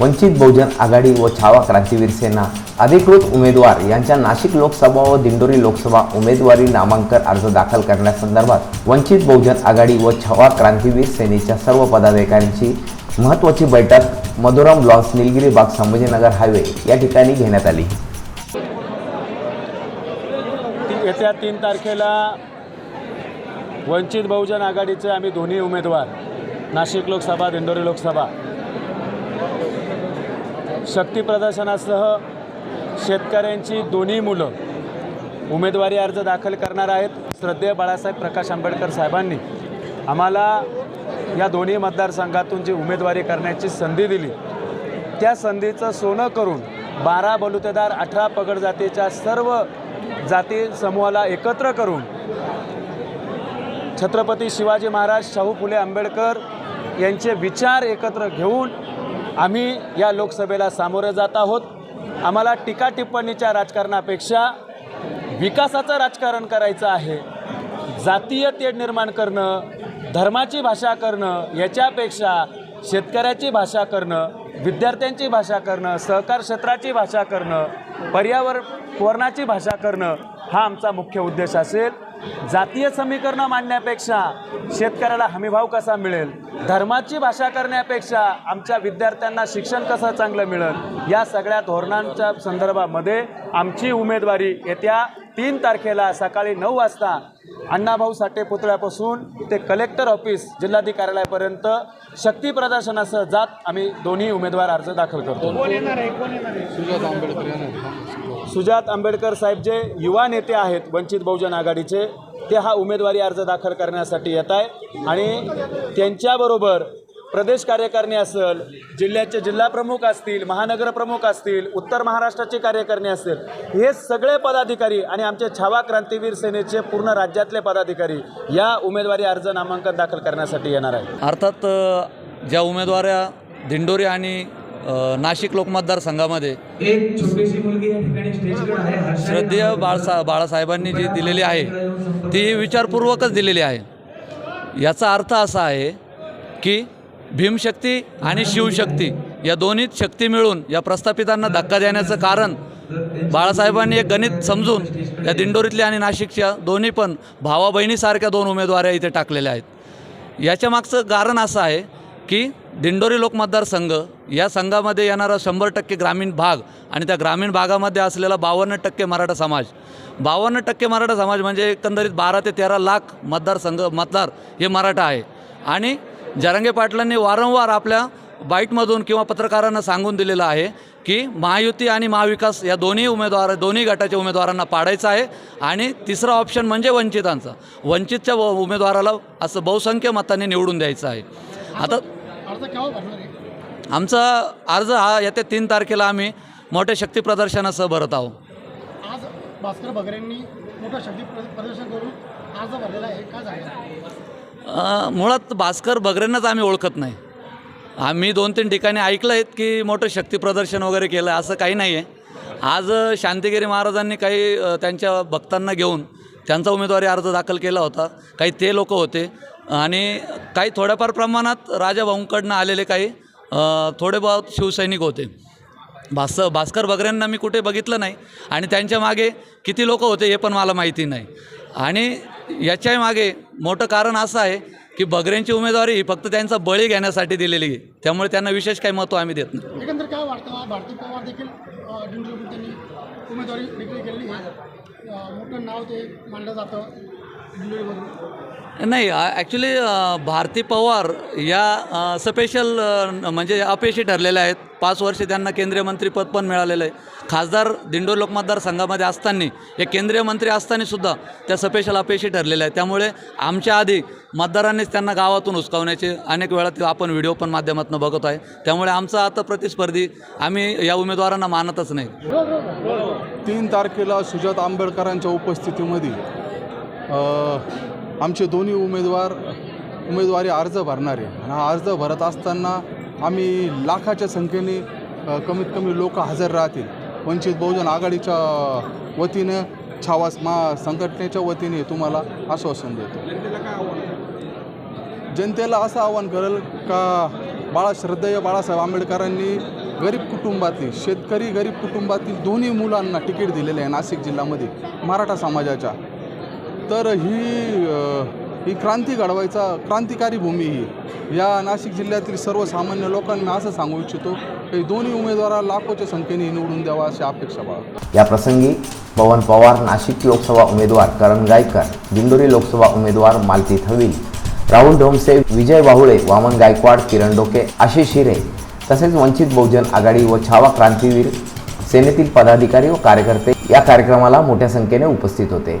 वंचित बहुजन आघाडी व छावा क्रांतीवीर सेना अधिकृत उमेदवार यांच्या नाशिक लोकसभा व दिंडोरी लोकसभा उमेदवारी नामांकन अर्ज दाखल करण्यासंदर्भात वंचित बहुजन आघाडी व छावा क्रांतीवीर सेनेच्या सर्व पदाधिकाऱ्यांची महत्त्वाची बैठक मधुरम ब्लॉन्स निलगिरी बाग संभाजीनगर हायवे या ठिकाणी घेण्यात आली. येत्या तीन तारखेला वंचित बहुजन आघाडीचे आम्ही दोन्ही उमेदवार नाशिक लोकसभा दिंडोरी लोकसभा शक्तीप्रदर्शनासह शेतकऱ्यांची दोन्ही मुलं उमेदवारी अर्ज दाखल करणार आहेत. श्रद्धेय बाळासाहेब प्रकाश आंबेडकर साहेबांनी आम्हाला या दोन्ही मतदारसंघातून जी उमेदवारी करण्याची संधी दिली त्या संधीचं सोनं करून बारा बलुतेदार अठरा पगड जातीच्या सर्व जाती समूहाला एकत्र करून छत्रपती शिवाजी महाराज शाहू फुले आंबेडकर यांचे विचार एकत्र घेऊन आम्ही या लोकसभेला सामोरे जात आहोत. आम्हाला टीका टिप्पणीच्या राजकारणापेक्षा विकासाचं राजकारण करायचं आहे. जातीय तेढ निर्माण करणं धर्माची भाषा करणं याच्यापेक्षा शेतकऱ्याची भाषा करणं विद्यार्थ्यांची भाषा करणं सहकार क्षेत्राची भाषा करणं पर्यावरणाची भाषा करणं हा आमचा मुख्य उद्देश असेल. जातीय समीकरणं मांडण्यापेक्षा शेतकऱ्याला हमीभाव कसा मिळेल? धर्माची भाषा करण्यापेक्षा आमच्या विद्यार्थ्यांना शिक्षण कसं चांगलं मिळेल? या सगळ्या धोरणांच्या संदर्भामध्ये आमची उमेदवारी येत्या तीन तारखेला सकाळी नऊ वाजता अण्णाभाऊ साठे पुतळ्यापासून ते कलेक्टर ऑफिस जिल्हाधिकार्यालयापर्यंत शक्ती प्रदर्शनासह जात आम्ही दोन्ही उमेदवार अर्ज दाखल करतो. सुजात आंबेडकर साहेब जे युवा नेते आहेत वंचित बहुजन आघाडीचे ते हा उमेदवारी अर्ज दाखल करण्यासाठी येत आहे आणि त्यांच्याबरोबर प्रदेश कार्यकारिणी असेल जिल्ह्याचे जिल्हा प्रमुख असतील महानगर प्रमुख असतील उत्तर महाराष्ट्राचे कार्यकारिणी असतील हे सगळे पदाधिकारी आणि आमचे छावा क्रांतीवीर सेनेचे पूर्ण राज्यातले पदाधिकारी या उमेदवारी अर्ज नामांकन दाखल करण्यासाठी येणार आहेत. अर्थात ज्या उमेदवाऱ्या दिंडोरी आणि नाशिक लोकमतदारसंघामध्ये एक छोटीशी मुलगी या ठिकाणी स्टेजवर आहे. हर्षा श्रद्धेय बाळसा बाळासाहेबांनी जी दिलेली आहे ती विचारपूर्वकच दिलेली आहे. याचा अर्थ असा आहे की भीमशक्ती आणि शिवशक्ती या दोन्ही शक्ती मिळून या प्रस्थापितांना धक्का देण्याचं कारण बाळासाहेबांनी एक गणित समजून या दिंडोरीतल्या आणि नाशिकच्या दोन्ही पण भावा बहिणीसारख्या दोन उमेदवाऱ्या इथे टाकलेल्या आहेत. याच्या मागचं कारण असं आहे की दिंडोरी लोक मतदारसंघ या संघामध्ये येणारा शंभर टक्के ग्रामीण भाग आणि त्या ग्रामीण भागामध्ये असलेला बावन्न टक्के मराठा समाज. बावन्न टक्के मराठा समाज म्हणजे एकंदरीत बारा ते तेरा लाख मतदारसंघ मतदार हे मराठा आहे. आणि जरांगे पाटलांनी वारंवार आपल्या बाईटमधून किंवा पत्रकारांना सांगून दिलेलं आहे की महायुती आणि महाविकास या दोन्ही उमेदवार दोन्ही गटाच्या उमेदवारांना पाडायचं आहे. आणि तिसरा ऑप्शन म्हणजे वंचितांचा. वंचितच्या व- उमेदवाराला असं बहुसंख्य मतांनी निवडून द्यायचं आहे. आता आमचा अर्ज हा येत्या तीन तारखेला आम्ही मोठ्या शक्ती प्रदर्शनासह भरत आहोत. आज भास्कर बगरेंनी मोठं शक्ती प्र- प्रदर्शन करून अर्ज भरलेला आहे. का अ, मुळात भास्कर बगरेंनाच आम्ही ओळखत नाही. आम्ही दोन तीन ठिकाणी ऐकलं आहेत की मोठं शक्तीप्रदर्शन वगैरे केलं असं काही नाही आहे आज शांतिगिरी महाराजांनी काही त्यांच्या भक्तांना घेऊन त्यांचा उमेदवारी अर्ज दाखल केला होता. काही ते लोक होते. आणि काही थोड्याफार प्रमाणात राजा भाऊंकडनं आलेले काही थोडे बहुत शिवसैनिक होते. भास भास्कर बगऱ्यांना मी कुठे बघितलं नाही. आणि त्यांच्या मागे किती लोक होते हे पण मला माहिती नाही. आणि याच्या मागे मोठं कारण असं आहे की बगऱ्यांची उमेदवारी ही फक्त त्यांचा बळी घेण्यासाठी दिलेली आहे. त्यामुळे त्यांना विशेष काही महत्त्व आम्ही देत नाही. एकंदर काय वाटतं? भारती पवार देखील त्यांनी उमेदवारी डिक्लेअर केलेली आहे. मोठं नाव ते मानलं जातं. नाही ॲक्च्युली भारती पवार या स्पेशल म्हणजे अपयशी ठरलेल्या आहेत. पाच वर्षे त्यांना केंद्रीय मंत्रीपद पण मिळालेलं आहे. खासदार दिंडोर लोकमतदारसंघामध्ये असताना हे केंद्रीय मंत्री असताना त्या स्पेशल अपयशी ठरलेल्या आहेत. त्यामुळे आमच्या आधी मतदारांनीच त्यांना गावातून हुसकावण्याचे अनेक वेळा ते आपण व्हिडिओ पण माध्यमातून बघत आहे. त्यामुळे आमचा आता प्रतिस्पर्धी आम्ही या उमेदवारांना मानतच नाही. तीन तारखेला सुजात आंबेडकरांच्या उपस्थितीमध्ये आमचे दोन्ही उमेदवार उमेदवारी अर्ज भरणारे. आणि हा अर्ज भरत असताना आम्ही लाखाच्या संख्येने कमीत कमी लोक हजर राहतील. वंचित बहुजन आघाडीच्या वतीनं छावास मा संघटनेच्या वतीने तुम्हाला आश्वासन देतो. जनतेला असं आवाहन करेल का बाळा श्रद्धेय बाळासाहेब आंबेडकरांनी गरीब कुटुंबातील शेतकरी गरीब कुटुंबातील दोन्ही मुलांना तिकीट दिलेले आहे नाशिक जिल्ह्यामध्ये मराठा समाजाच्या. तर ही ही क्रांती घडवायचा क्रांतिकारी भूमी ही. या नाशिक जिल्ह्यातील सर्वसामान्य लोकांना असं सांगू इच्छितो की दोन्ही उमेदवार लाखोच्या संख्येने निवडून द्यावा अशी अपेक्षा बाळा या प्रसंगी पवन पवार नाशिक लोकसभा उमेदवार करण गायकर दिंडोरी लोकसभा उमेदवार मालती थविल राहुल ढोमसे विजय बाहुळे वामन गायकवाड किरण डोके आशिष हिरे तसेच वंचित बहुजन आघाडी व छावा क्रांतीवीर सेनेतील पदाधिकारी व कार्यकर्ते या कार्यक्रमाला मोठ्या संख्येने उपस्थित होते.